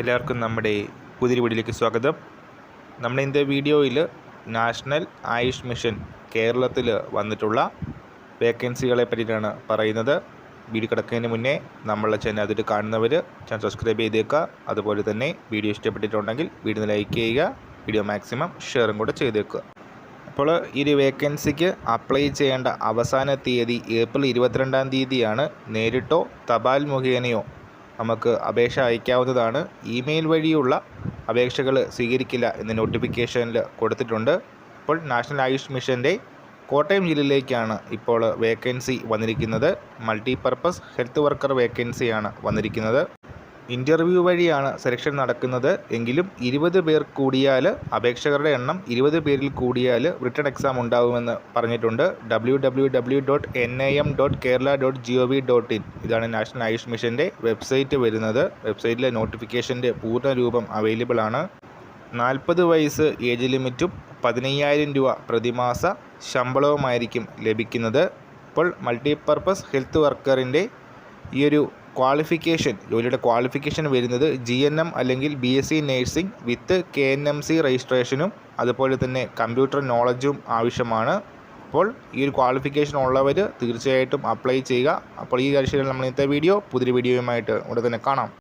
എല്ലാവർക്കും നമ്മുടെ പുതിരി വീടിലേക്ക് സ്വാഗതം. നമ്മുടെ ഇന്നത്തെ വീഡിയോയിൽ നാഷണൽ ആയുഷ് മിഷൻ കേരളത്തിൽ വന്നിട്ടുള്ള വേക്കൻസികളെ പറ്റിയിട്ടാണ് പറയുന്നത്. വീഡിയോ കിടക്കുന്നതിന് മുന്നേ നമ്മളെ ചാനൽ അതിൽ കാണുന്നവർ ചാനൽ സബ്സ്ക്രൈബ് ചെയ്തേക്കുക. അതുപോലെ തന്നെ വീഡിയോ ഇഷ്ടപ്പെട്ടിട്ടുണ്ടെങ്കിൽ വീഡിയോ ലൈക്ക് ചെയ്യുക വീഡിയോ മാക്സിമം ഷെയറും കൂടെ ചെയ്തേക്കുക. അപ്പോൾ ഈ ഒരു വേക്കൻസിക്ക് അപ്ലൈ ചെയ്യേണ്ട അവസാന തീയതി ഏപ്രിൽ ഇരുപത്തിരണ്ടാം തീയതിയാണ്. നേരിട്ടോ തപാൽ മുഖേനയോ നമുക്ക് അപേക്ഷ അയക്കാവുന്നതാണ്. ഇമെയിൽ വഴിയുള്ള അപേക്ഷകൾ സ്വീകരിക്കില്ല എന്ന് നോട്ടിഫിക്കേഷനിൽ കൊടുത്തിട്ടുണ്ട്. ഇപ്പോൾ നാഷണൽ ആയുഷ് മിഷന്റെ കോട്ടയം ജില്ലയിലേക്കാണ് ഇപ്പോൾ വേക്കൻസി വന്നിരിക്കുന്നത്. മൾട്ടിപർപ്പസ് ഹെൽത്ത് വർക്കർ വേക്കൻസിയാണ് വന്നിരിക്കുന്നത്. ഇന്റർവ്യൂ വഴിയാണ് സെലക്ഷൻ നടക്കുന്നത്. എങ്കിലും ഇരുപത് പേർ കൂടിയാൽ അപേക്ഷകരുടെ എണ്ണം ഇരുപത് പേരിൽ കൂടിയാൽ റിട്ടേൺ എക്സാം ഉണ്ടാകുമെന്ന് പറഞ്ഞിട്ടുണ്ട്. W W W dot N I M dot Kerala dot G O V dot in ഇതാണ് നാഷണൽ ആയുഷ് മിഷന്റെ വെബ്സൈറ്റ് വരുന്നത്. വെബ്സൈറ്റിലെ നോട്ടിഫിക്കേഷന്റെ പൂർണ രൂപം അവൈലബിൾ ആണ് നാൽപ്പത് വയസ്സ് ഏജ് ലിമിറ്റും പതിനയ്യായിരം രൂപ പ്രതിമാസ ശമ്പളവുമായിരിക്കും ലഭിക്കുന്നത്. ഇപ്പോൾ മൾട്ടിപ്പർപ്പസ് ഹെൽത്ത് വർക്കറിന്റെ ഈ ഒരു ക്വാളിഫിക്കേഷൻ ജോലിയുടെ ക്വാളിഫിക്കേഷൻ വരുന്നത് ജി എൻ എം അല്ലെങ്കിൽ B S C nursing with K N M C രജിസ്ട്രേഷനും അതുപോലെ തന്നെ കമ്പ്യൂട്ടർ നോളജും ആവശ്യമാണ്. അപ്പോൾ ഈ ഒരു ക്വാളിഫിക്കേഷൻ ഉള്ളവർ തീർച്ചയായിട്ടും അപ്ലൈ ചെയ്യുക. അപ്പോൾ ഈ കാര്യത്തിൽ നമ്മൾ ഇന്നത്തെ വീഡിയോ പുതിയൊരു വീഡിയോയുമായിട്ട് ഉടനെ തന്നെ കാണാം.